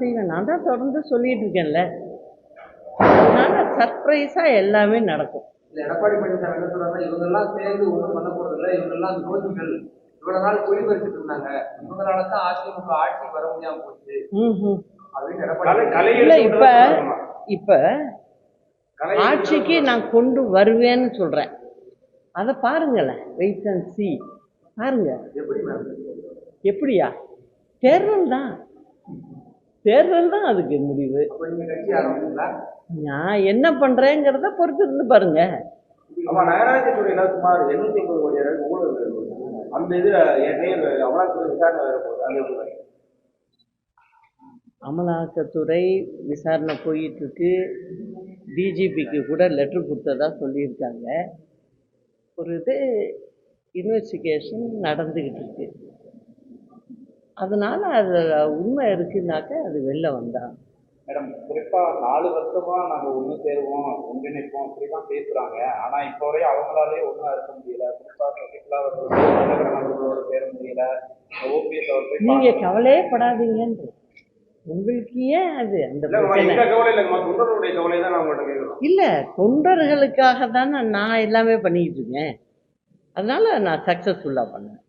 செய்வேன். நான் தான் தொடர்ந்து சொல்லிட்டு இருக்கேன்ல. அதனால சர்ப்ரைஸாக எல்லாமே நடக்கும். இல்ல எடப்பாடி பழனிசாமி என்ன சொல்றாங்க இவங்க எல்லாம் சேர்ந்து ஒண்ணும் பண்ண போறது இல்ல. இவங்க எல்லாம் துரோகிகள் இவ்வளவு நாள் பொய் பறிச்சுட்டு இருந்தாங்க. இவங்களால தான் அதிமுக ஆட்சி வர முடியாம போச்சு. அப்படின்னு இப்போ இப்போ ஆட்சிக்கு நான் கொண்டு வருவேன்னு சொல்கிறேன் அதை பாருங்களேன். வெயிட் அண்ட் சி பாருங்க. எப்படியா? தேர்தல் தான் தேர்தல் தான் அதுக்கு முடிவு. நான் என்ன பண்ணுறேங்கிறத பொறுத்து இருந்து பாருங்க? அமலாக்கத்துறை விசாரணை போயிட்டு இருக்கு டிஜிபிக்கு கூட லெட்டர் கொடுத்ததா சொல்லியிருக்காங்க. ஒரு இது இன்வெஸ்டிகேஷன் நடந்துக்கிட்டு இருக்கு. அதனால அது உண்மை இருக்குனாக்க அது வெளில வந்தான் மேடம் குறிப்பா நாலு வருஷமா நாங்க ஒண்ணு சேருவோம் ஒன்றிணைப்போம் அப்படிதான் பேசுறாங்க. ஆனா இப்ப வரையும் அவங்களாலே ஒண்ணா இருக்க முடியல. குறிப்பா சசிகலா அவர்கள் அவர்களோட சேர முடியல. ஓபிஎஸ் அவர் போய் நீங்க கவலையே படாதீங்கன்ற உங்களுக்கு ஏன் அது அந்த தொண்டர்களுடைய கவலை தான் நான் உங்கள்கிட்ட கேட்குறோம். இல்ல தொண்டர்களுக்காக தானே நான் எல்லாமே பண்ணிக்கிட்டு இருக்கேன். அதனால நான் சக்ஸஸ்ஃபுல்லாக பண்ணேன்.